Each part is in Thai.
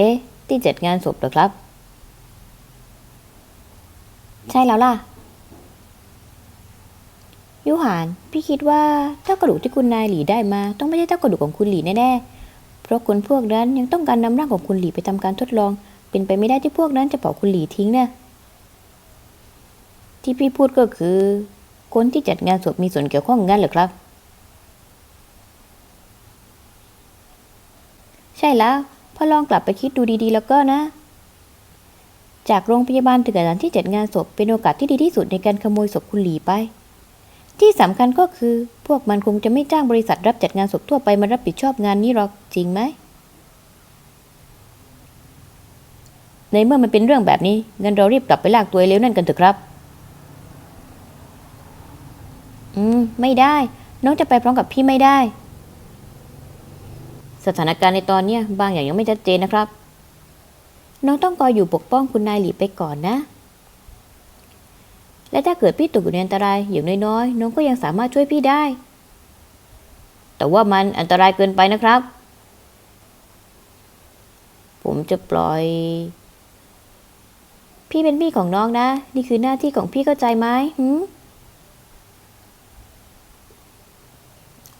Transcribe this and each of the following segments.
เอ๊ะ ที่จัดงานศพเหรอครับ ใช่แล้วล่ะยุหาน พี่คิดว่าเจ้ากระดูกที่คุณนายหลีได้มา ต้องไม่ใช่เจ้ากระดูกของคุณหลีแน่ๆ เพราะคนพวกนั้นยังต้องการนำร่างของคุณหลีไปทำการทดลอง เป็นไปไม่ได้ที่พวกนั้นจะเผาคุณหลีทิ้งนะที่พี่พูดก็คือ คนที่จัดงานศพมีส่วนเกี่ยวข้องงั้นเหรอครับ ใช่แล้ว อลองกลับไปคิดดูดีๆ แล้วก็นะ จากโรงพยาบาลถึงสถานที่จัดงานศพเป็นโอกาสที่ดีที่สุดในการขโมยศพคุณหลีไป ที่สำคัญก็คือ พวกมันคงจะไม่จ้างบริษัทรับจัดงานศพทั่วไปมารับผิดชอบงานนี้หรอกจริงไหมในเมื่อมันเป็นเรื่องแบบนี้งั้นเรารีบกลับไปลากตัวไอ้เลวนั่นกันเถอะครับ อืม ไม่ได้ น้องจะไปพร้อมกับพี่ไม่ได้ สถานการณ์ในตอนเนี้บางอย่างยังไม่ชัดเจนนะครับ น้องต้องคอยอยู่ปกป้องคุณนายหลีไปก่อนนะ และถ้าเกิดพี่ตกอยู่ในอันตรายอย่างน้อยๆน้องก็ยังสามารถช่วยพี่ได้ แต่ว่ามันอันตรายเกินไปนะครับ ผมจะปล่อย พี่เป็นพี่ของน้องนะ นี่คือหน้าที่ของพี่เข้าใจไหมหืม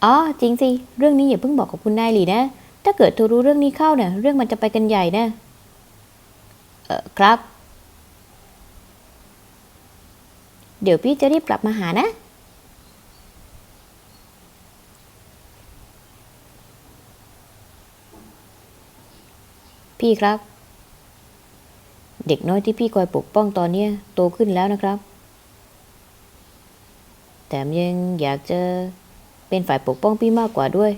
อ๋อจริงสิ เรื่องนี้อย่าเพิ่งบอกกับคุณนายหลีนะ ถ้าเกิดเธอรู้เรื่องนี้เข้าเนี่ย เรื่องมันจะไปกันใหญ่นะเออครับ เดี๋ยวพี่จะรีบกลับมาหานะ พี่ครับ เด็กน้อยที่พี่คอยปกป้องตอนเนี้ยโตขึ้นแล้วนะครับแต่ยังอยากจะเป็นฝ่ายปกป้องพี่มากกว่าด้วย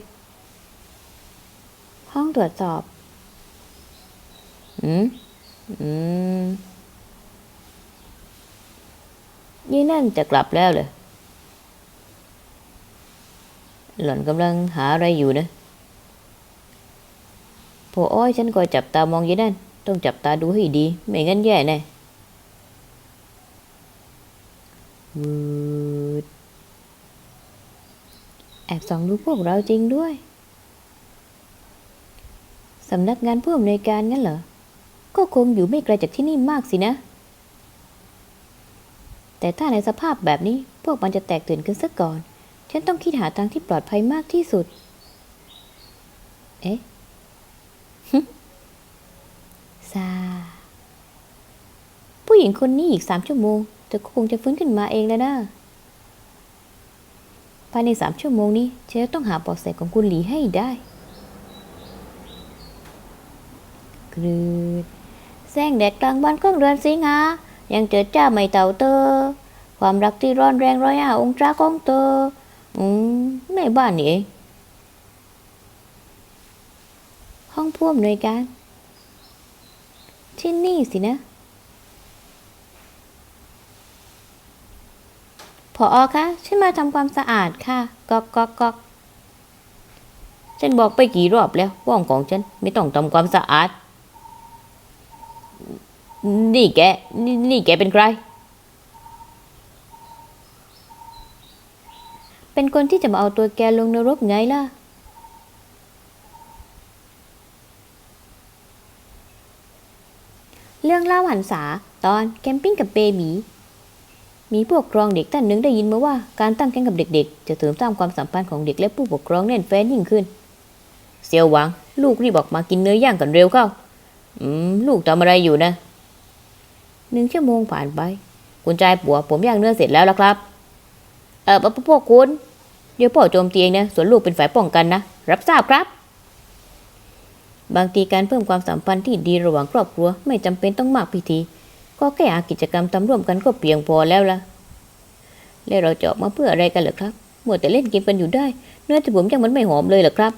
ห้องตรวจสอบ อืม อืม ยี่นั่นจะกลับแล้วเลย หล่อนกำลังหาอะไรอยู่นะพออ้อยฉันคอยจับตามองยี่นั่น ต้องจับตาดูให้ดี ไม่งั้นแย่แน่วืดแอบส่องดูพวกเราจริงด้วย สำนักงานผู้อำนวยการงั้นเหรอ ก็คงอยู่ไม่ไกลจากที่นี่มากสินะ แต่ถ้าในสภาพแบบนี้พวกมันจะแตกตื่นกันซะก่อน ฉันต้องคิดหาทางที่ปลอดภัยมากที่สุด เอ๊ะซาผู้หญิงคนนี้อีกสามชั่วโมงเธอก็คงจะฟื้นขึ้นมาเองแล้วนะภายในสามชั่วโมงนี้ฉันจะต้องหาเบาะแสของคุณหลีให้ได้ กรืดแสงแดดกลางวันของเดือนสิงายังเจอจ้าไม่เต่าเตอความรักที่ร้อนแรงร้อยห้าองศาของเธออืมในบ้านนี่เองห้องพ่วมหน่วยการที่นี่สินะพออคะฉันมาทำความสะอาดค่ะก๊อกก๊อกก๊อกฉันบอกไปกี่รอบแล้วว่าห้องของฉันไม่ต้องทำความสะอาด นี่แกนี่นี่แกเป็นใคร เป็นคนที่จะมาเอาตัวแกลงนรกไงล่ะ เรื่องเล่าหันษาตอนแคมปิ้งกับเบบีมีผู้ปกครองเด็กท่านหนึ่งได้ยินมาว่าการตั้งแคมป์กับเด็กๆ จะเสริมสร้างความสัมพันธ์ของเด็กและผู้ปกครองแน่นแฟ้นยิ่งขึ้น เซียวหวัง ลูกรีบออกมากินเนื้อย่างกันเร็วเข้า อืม ลูกทำอะไรอยู่นะ หนึ่งชั่วโมงผ่านไป คุณชายปัวผมย่างเนื้อเสร็จแล้วละครับ เออพวกคุณ เดี๋ยวพ่อโจมตีเองนะส่วนลูกเป็นฝ่ายป้องกันนะ รับทราบครับ บางทีการเพิ่มความสัมพันธ์ที่ดีระหว่างครอบครัวไม่จำเป็นต้องมากพิธี ก็แค่หากิจกรรมทำร่วมกันก็เพียงพอแล้วล่ะ แล้วเราจะออกมาเพื่ออะไรกันเหรอครับมัวแต่เล่นเกมกันอยู่ได้ เนื้อที่ผมยังมันไม่หอมเลยเหรอครับ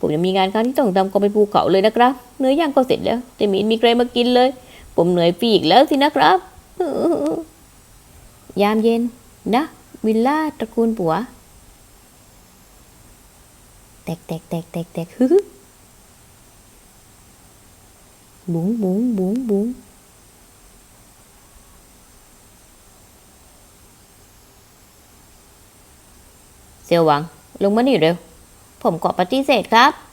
ผมยังมีงานการที่ต้องทำก็ไปภูเขาเลยนะครับ เนื้อย่างก็เสร็จแล้วแต่ไมเห็นมีใครมากินเลย ผมเหนื่อยฟรีอีกแล้วสินะครับยามเย็น นะ วิลล่าตระกูลปัว แตกแตกแตกแตกแตกฮึบุ๋งบุ๋งบุ๋งบุ๋งเซียวหวัง ลงมานี่เร็ว ผมขอปฏิเสธครับ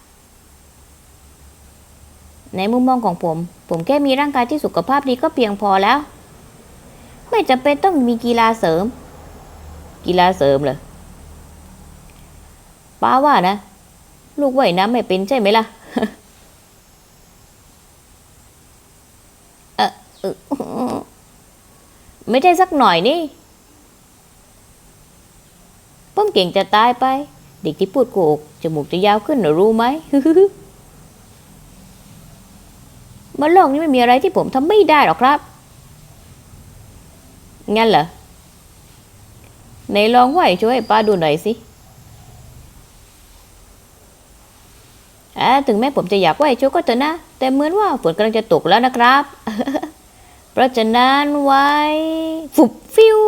ในมุมมองของผม ผมแค่มีร่างกายที่สุขภาพดีก็เพียงพอแล้ว ไม่จำเป็นต้องมีกีฬาเสริม กีฬาเสริมเหรอป้าว่านะ ลูกว่ายน้ำไม่เป็นใช่ไหมล่ะเออไม่ใช่สักหน่อยนี่ผมเก่งจะตายไป เด็กที่พูดโกหกจมูกจะยาวขึ้นหนูรู้ไหม บนโลกนี้ไม่มีอะไรที่ผมทำไม่ได้หรอกครับ งั้นเหรอไหนลองไหวช่วยป้าดูหน่อยสิถึงแม้ผมจะอยากไหวช่วยก็เถอะนะ แต่เหมือนว่าฝนกำลังจะตกแล้วนะครับ เพราะฉะนั้นไว้ฟุบฟิว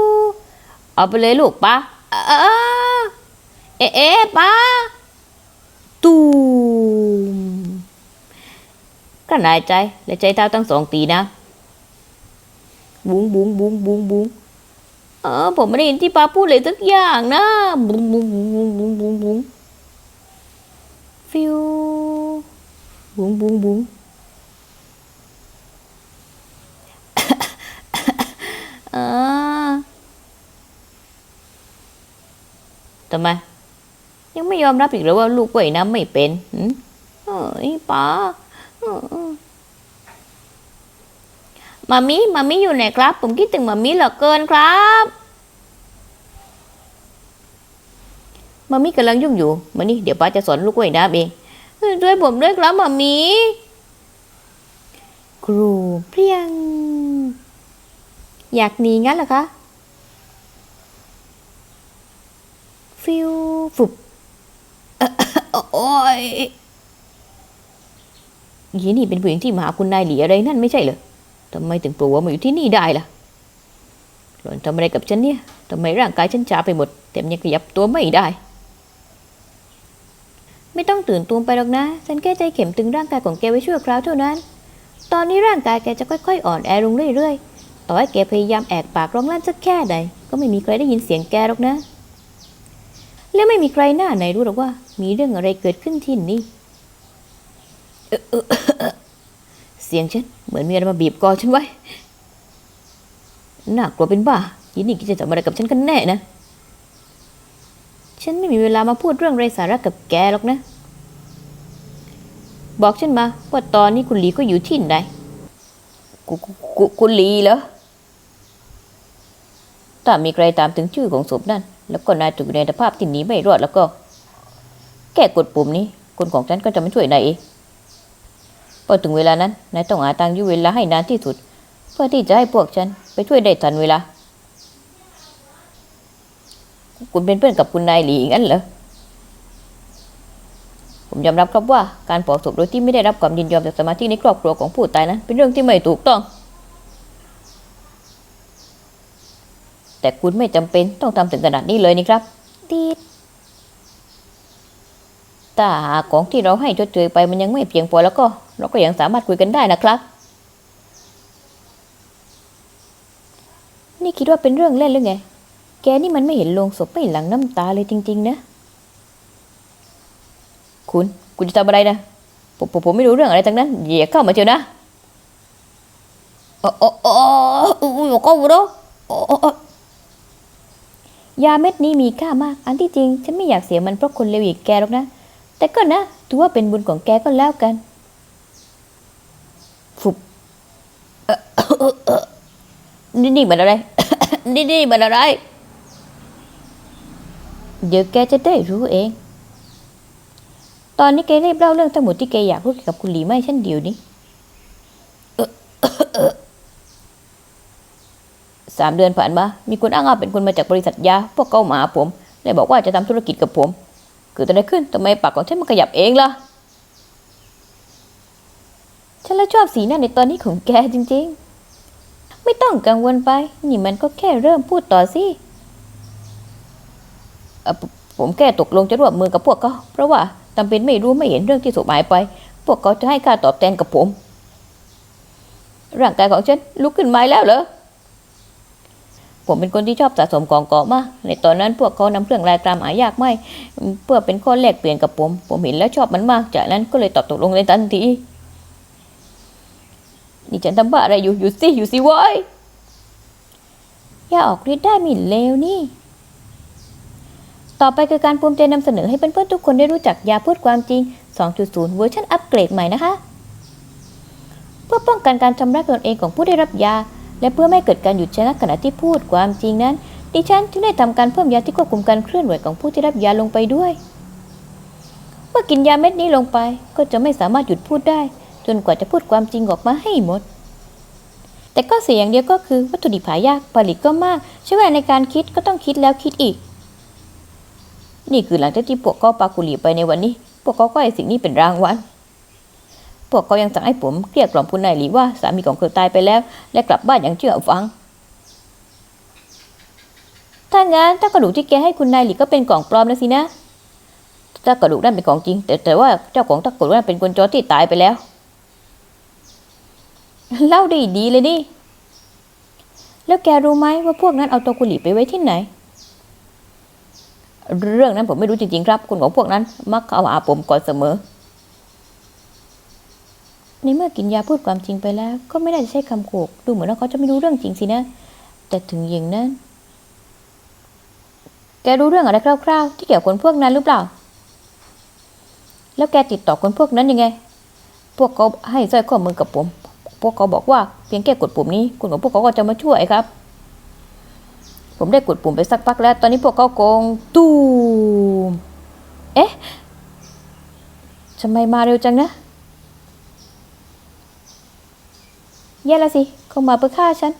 เอาไปเลยลูกป้าเอ๊ะเอ๊ะป้าตูม ก็นายใจและใจเท้าทั้งสองตีนะ บุ้งบุ้งบุ้งบุ้งบุ้งเออผมไม่ได้ยินที่ป้าพูดเลยสักอย่างนะ บุ้งบุ้งบุ้งบุ้งบุ้งบุ้งบุ้งฟิวบุ้งบุ้งบุ้งเออทำไมยังไม่ยอมรับอีกเหรือว่าลูกว่ายน้ำไม่เป็นหืมเอ้ยป้าเออ มามิมามิอยู่ไหนครับ ผมคิดถึงมามิเหลือเกินครับมามิกำลังยุ่งอยู่มานี่เดี๋ยวป้าจะสอนลูกว่ายน้ำเองเออช่วยผมด้วยครับมามิครูเพียง อยากหนีงั้นเหรอคะฟิวฟุบเอ่อ โอ้ยนี่เป็นผู้หญิงที่มาหาคุณนายหลีอะไรนั่นไม่ใช่เหรอทำไมถึงปลัวมาอยู่ที่นี่ได้ล่ะหล่อนทำอะไรกับฉันเนี่ยทำไมร่างกายฉันชาไปหมดแถมยังขยับตัวไม่ได้ ไม่ต้องตื่นตูมไปหรอกนะ ฉันแค่ใจเข็มตึงร่างกายของแกไว้ชั่วคราวเท่านั้น ตอนนี้ร่างกายแกจะค่อยๆ อ่อนแอลงเรื่อยๆ ต่อให้แกพยายามแอกปากร้องลั่นสักแค่ใดก็ไม่มีใครได้ยินเสียงแกหรอกนะ และไม่มีใครหน้าไหนรู้หรอกว่า มีเรื่องอะไรเกิดขึ้นที่นี่ เสียงฉันเหมือนมีอะไรมาบีบคอฉันไว้ น่ากลัวเป็นบ้ายินนี่คิดจะทำอะไรกับฉันกันแน่นะ ฉันไม่มีเวลามาพูดเรื่องไร้สาระกับแกหรอกนะ บอกฉันมาว่าตอนนี้คุณหลีก็อยู่ที่ไหนกูกูคุณลีเหรอ ถ้ามีใครตามถึงชื่อของศพนั่น แล้วก็นายถูกในสภาพที่หนีไม่รอดแล้วก็แค่กดปุ่มนี้คนของฉันก็จะไม่ช่วยนายเอง พอถึงเวลานั้นนายต้องหาทางยื้อเวลาให้นานที่สุด เพื่อที่จะให้พวกฉันไปช่วยได้ทันเวลา คุณเป็นเพื่อนกับคุณนายหลีงั้นเหรอผมยอมรับครับว่าการเผาศพโดยที่ไม่ได้รับความยินยอมจากสมาชิกในครอบครัวของผู้ตายนั้น เป็นเรื่องที่ไม่ถูกต้อง แต่คุณไม่จำเป็นต้องทำถึงขนาดนี้เลยนี่ครับตีดถ้าหากของที่เราให้ชดเชยไปมันยังไม่เพียงพอแล้วก็ เราก็ยังสามารถคุยกันได้นะครับ นี่คิดว่าเป็นเรื่องเล่นหรือไง แกนี่มันไม่เห็นโลงศพไม่หลังน้ำตาเลยจริง ๆ นะ คุณ คุณจะทำอะไรนะ ผมผมผมไม่รู้เรื่องอะไรทั้งนั้นอย่าเข้ามาเชียวนะโอ้โอ้โอ้โอ้โอ้ก็รู้โอ้โอ้ยาเม็ดนี้มีค่ามาก อันที่จริง ฉันไม่อยากเสียมันเพราะคนเลวอย่างแกหรอกนะ แต่ก็นะ ถือว่าเป็นบุญของแกก็แล้วกันฟุบเอ่อเอ่อเอ่อ นี่นี่มันอะไร นี่นี่มันอะไร เดี๋ยวแกจะได้รู้เอง ตอนนี้แกรีบเล่าเรื่องทั้งหมดที่แกอยากพูดกับคุณหลีไม่ฉันเดียวนี่สามเดือนผ่านมา มีคนอ้างว่าเป็นคนมาจากบริษัทยา พวกเขามาหาผมและบอกว่าจะทำธุรกิจกับผม เกิดอะไรขึ้นทำไมปากของฉันมันขยับเองล่ะ ฉันละชอบสีหน้าในตอนนี้ของแกจริง ๆ ไม่ต้องกังวลไป นี่มันก็แค่เริ่มพูดต่อสิอผมแค่ตกลงจะร่วมมือกับพวกเขาเพราะว่าจำเป็นไม่รู้ไม่เห็นเรื่องที่สูญหายไป พวกเขาจะให้ค่าตอบแทนกับผม ร่างกายของฉันลุกขึ้นมาแล้วเหรอผมเป็นคนที่ชอบสะสมของเก่ามาก ในตอนนั้นพวกเขานำเครื่องรายกรามหายากไม่เพื่อเป็นข้อแลกเปลี่ยนกับผม ผมเห็นแล้วชอบมันมาก จากนั้นก็เลยตอบตกลงในทันที นี่ฉันทำบ้าอะไรอยู่ อยู่สิอยู่สิเว้ยยาออกฤทธิ์ได้ไมีเลวนี่ ต่อไปคือการภูมิใจนำเสนอให้เพื่อนๆทุกคนได้รู้จักยาพูดความจริง 2.0 เวอร์ชันอัปเกรดใหม่นะคะ เพื่อป้องกันการชำระตนเองของผู้ได้รับยา และเพื่อไม่เกิดการหยุดชะงักขณะที่พูดความจริงนั้น ดิฉันจึงได้ทำการเพิ่มยาที่ควบคุมการเคลื่อนไหวของผู้ที่รับยาลงไปด้วย เมื่อกินยาเม็ดนี้ลงไปก็จะไม่สามารถหยุดพูดได้ จนกว่าจะพูดความจริงออกมาให้หมด แต่ก็เสียอย่างเดียวก็คือวัตถุดิบหายากผลิตก็มากใช้เวลาในการคิดก็ต้องคิดแล้วคิดอีก นี่คือหลังจากที่พวกเขาปากุลีไปในวันนี้ พวกเขาก็ให้สิ่งนี้เป็นรางวัลพวกเขายังสั่งให้ผมเกลี้ยกล่อมคุณนายหลีว่าสามีของเธอตายไปแล้ว และกลับบ้านอย่างเชื่อฟัง ถ้างั้นถ้ากระดูกที่แกให้คุณนายหลีก็เป็นกล่องปลอมแล้วสินะถ้ากระดูกนั่นเป็นของจริง แต่แต่ว่าเจ้าของตะกรุดนั่นเป็นคนจอที่ตายไปแล้ว เล่าได้ดีเลยนี่แล้วแกรู้ไหมว่าพวกนั้นเอาตัวกุหลีไปไว้ที่ไหน เรื่องนั้นผมไม่รู้จริงๆครับ คนของพวกนั้น มักเข้าหาผมก่อนเสมอ ในเมื่อกินยาพูดความจริงไปแล้ว ก็ไม่ได้จะใช้คำโขกดูเหมือนว่าเขาจะไม่รู้เรื่องจริงสินะ แต่ถึงอย่างนั้น แกรู้เรื่องอะไรคร่าว ๆ ที่เกี่ยวกับคนพวกนั้นหรือเปล่า แล้วแกติดต่อคนพวกนั้นยังไง พวกเขาให้สร้อยข้อมือกับผม พวกเขาบอกว่าเพียงแค่กดปุ่มนี้คนของพวกเขาก็จะมาช่วยครับ ผมได้กดปุ่มไปสักพักแล้ว ตอนนี้พวกเขาโกงตูมเอ๊ะทำไมมาเร็วจังนะแย่ละสิเขามาเพื่อฆ่าฉัน